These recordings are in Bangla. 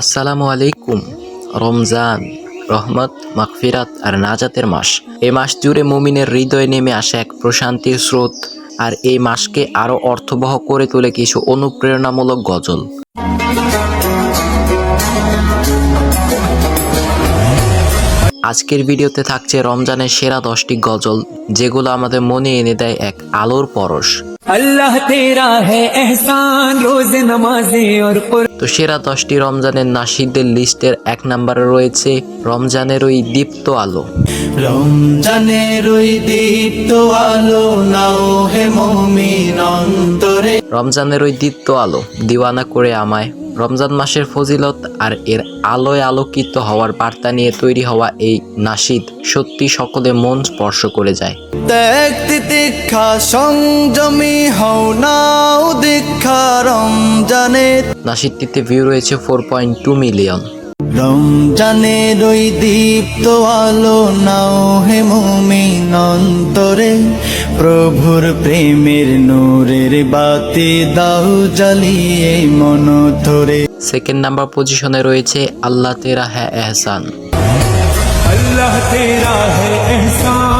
আসসালামু আলাইকুম। রমজান, রহমত মাকফিরাত আর নাজাতের মাস। এই মাস জুড়ে মুমিনের হৃদয়ে নেমে আসে এক প্রশান্তির স্রোত আর এই মাসকে আরও অর্থবহ করে তোলে কিছু অনুপ্রেরণামূলক গজল। আজকের ভিডিওতে থাকছে রমজানের সেরা দশটি গজল, যেগুলো আমাদের মনে এনে দেয় এক আলোর পরশ। আল্লাহ তেরা হে রোজে নামাজে ওর তো সেরা দশটি রমজানের নাসিদের লিস্টের এক নম্বরে রয়েছে রমজানের ওই দীপ্ত আলো। রমজানের ওই দীপ্ত আলো নাও হে মমিন অন্তরে। রমজানের ওই দীপ্ত আলো দিওয়ানা করে আমায়। রমজান মাসের ফজিলত আর এর আলোয় আলোকিত হওয়ার বার্তা নিয়ে তৈরি হওয়া এই নাসিদ সত্যি সকলে মন স্পর্শ করে যায়। সংযমী হও নাও দীক্ষা রমজানের। নাসিকটিতে ভিউ রয়েছে ফোর পয়েন্ট টু মিলিয়ন রমজানের ওই দীপ্ত আলো নাও হে মুমিন অন্তরে। প্রভুর প্রেমের নূরের বাতি দাও জ্বালিয়ে মন ধরে। সেকেন্ড নাম্বার পজিশনে রয়েছে আল্লাহ তেরা হ্যা এহসান। আল্লাহ তেরা হ্যা এহসান।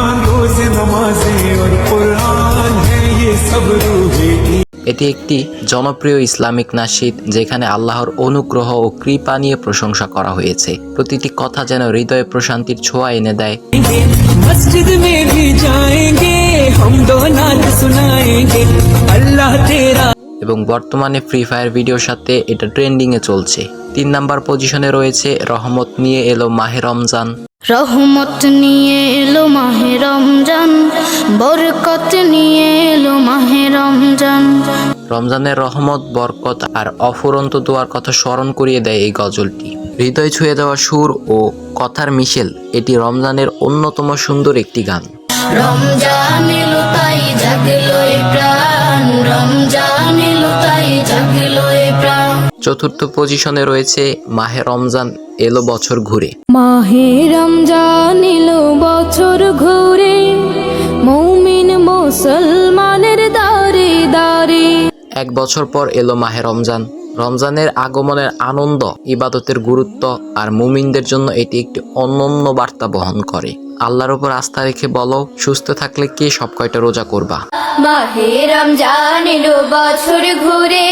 এটি একটি জনপ্রিয় ইসলামিক নাসিদ, যেখানে আল্লাহর অনুগ্রহ ও কৃপা নিয়ে প্রশংসা করা হয়েছে। প্রতিটি কথা যেন হৃদয়ে প্রশান্তির ছোঁয়া এনে দেয়। আল্লাহ তেরা এবং বর্তমানে ফ্রি ফায়ার ভিডিওর সাথে এটা ট্রেন্ডিংয়ে চলছে। তিন নাম্বার পজিশনে রয়েছে রহমত নিয়ে এলো মাহে রমজান। রহমত নিয়ে এলো মাহে রমজান বরকত নিয়ে এলো মাহে রমজান। রমজানের রহমত বরকত আর অফুরন্ত দোয়ার কথা স্মরণ করিয়ে দেয় এই গজলটি। হৃদয় ছুঁয়ে দেওয়া সুর ও কথার মিশেল এটি রমজানের অন্যতম সুন্দর একটি গান। রমজান এলো তাই জাগলো চতুর্থ পজিশনে রয়েছে মাহে রমজান এলো বছর ঘুরে। মাহে রমজান এলো বছর ঘুরে মৌমিন মুসলমানের দারে দারে এক বছর পর এলো মাহে রমজান। রমজানের আগমনের আনন্দ ইবাদতের গুরুত্ব আর মুমিনদের জন্য এটি একটি অনন্য বার্তা বহন করে। আল্লাহর উপর আস্থা রেখে বলো সুস্থ থাকলে কে সব কয়টা রোজা করবা? মাহে রমজান এলো বছর ঘুরে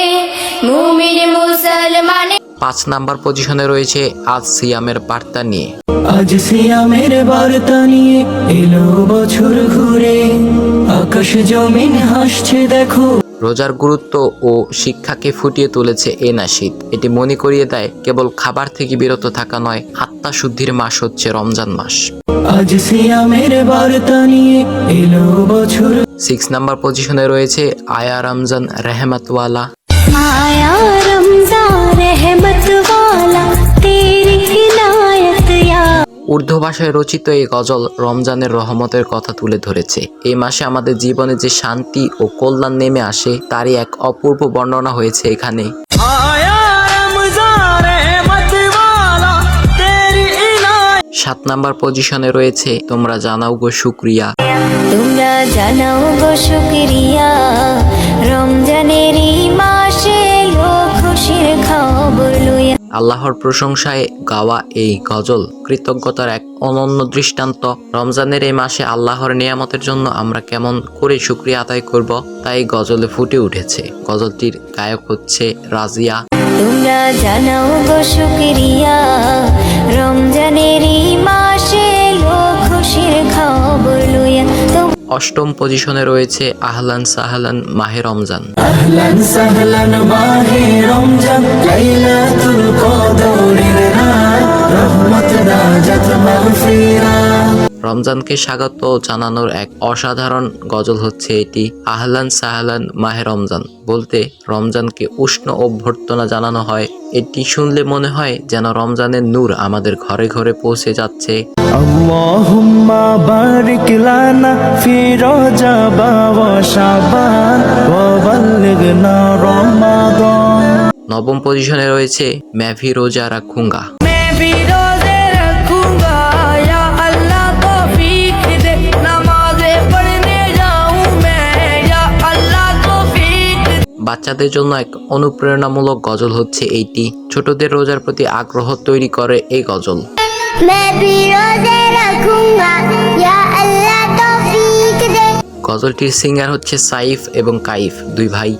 মুমিন মুসলমানের পাঁচ নাম্বার পজিশনে রয়েছে আজ সিয়ামের বার্তা নিয়ে। আজ সিয়ামের বার্তা নিয়ে এলো বছর ঘুরে আকাশ জমিন হাসছে দেখো রোজার গুরুত্ব ও শিক্ষাকে ফুটিয়ে তুলেছে এ নাসিদ। এটি মনে করিয়ে দেয় কেবল খাবার থেকে বিরত থাকা নয় আত্মা শুদ্ধির মাস হচ্ছে রমজান মাস। সিক্স নাম্বার পজিশনে রয়েছে আয়া রমজান রেহমতওয়ালা। আয়া রমজান রেহমতওয়ালা তেরি উর্দু ভাষায় রচিত এই গজল রমজানের রহমতের কথা তুলে ধরেছে। এই মাসে আমাদের জীবনে যে শান্তি ও কল্যাণ নেমে আসে তারই এক অপূর্ব বর্ণনা হয়েছে এখানে। সাত নাম্বার পজিশনে রয়েছে তোমরা জানাও গো শুক্রিয়া। তোমরা জানাও গো শুক্রিয়া রমজানেরই আল্লাহর প্রশংসায় গাওয়া এই গজল কৃতজ্ঞতার এক অনন্য দৃষ্টান্ত। রমজানের এই মাসে আল্লাহর নিয়ামতের জন্য আমরা কেমন করে শুক্রিয়া আদায় করব তাই গজলে ফুটে উঠেছে। গজলটির গায়ক হচ্ছে রাজিয়া। তোমরা জানাও গো শুকরিয়া, রমজানের মাসে খুশির খবর লইয়া অষ্টম পজিশনে রয়েছে আহলান সাহলান মাহে রমজান। আহলান সাহলান মাহে রমজান লাইলাতুল কদরের রাত রহমত নাজাত মাগফিরাত। রমজানকে স্বাগত জানানোর এক অসাধারণ গজল হচ্ছে এটি আহলান সাহলান মাহে রমজান। বলতে রমজানকে উষ্ণ অভ্যর্থনা জানানো হয় এটি শুনলে মনে হয় যেন রমজানের নূর আমাদের ঘরে ঘরে পৌঁছে যাচ্ছে। আল্লাহুম্মা বারিক লানা শাবান রমাদান। নবম পজিশনে রয়েছে ম্যাভি রোজা রাখুঙ্গা। বাচ্চাদের জন্য এক অনুপ্রেরণামূলক গজল হচ্ছে এইটি। ছোটদের রোজার প্রতি আগ্রহ তৈরি করে এই গজল। গজলটির সিঙ্গার হচ্ছে সাইফ এবং কাইফ দুই ভাই।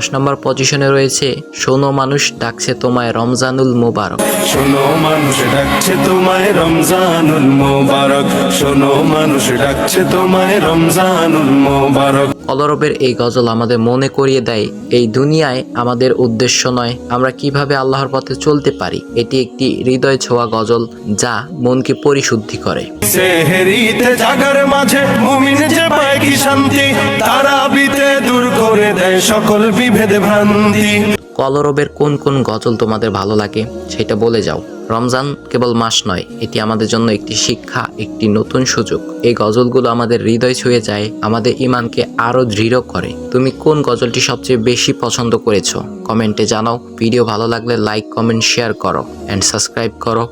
দশ নম্বর পজিশনে রয়েছে। সোনো মানুষ ডাকছে তোমায় রমজানুল মোবারক। শোনো মানুষ ডাকছে তোমায় রমজানুল মোবারক। শোনো মানুষ ডাকছে তোমায় রমজানুল মোবারক। কলরবের এই গজল আমাদের মনে করিয়ে দেয় এই দুনিয়ায় আমাদের উদ্দেশ্য নয় আমরা কীভাবে আল্লাহর পথে চলতে পারি। এটি একটি হৃদয় ছোঁয়া গজল যা মনকে পরিশুদ্ধি করে। জাগার মাঝে মুমিন যে পায় কি শান্তি তারা বিতে দূর করে দেয় সকল বিভেদ ভ্রান্তি। কলরবের কোন কোন গজল তোমাদের ভালো লাগে, সেটা বলে যাও। রমজান কেবল মাস নয়, এটি আমাদের জন্য একটি শিক্ষা, একটি নতুন সুযোগ। এই গজলগুলো আমাদের হৃদয় ছুঁয়ে যায়, আমাদের ইমানকে আরও দৃঢ় করে। তুমি কোন গজলটি সবচেয়ে বেশি পছন্দ করেছ? কমেন্টে জানাও। ভিডিও ভালো লাগলে লাইক, কমেন্ট, শেয়ার করো অ্যান্ড সাবস্ক্রাইব করো।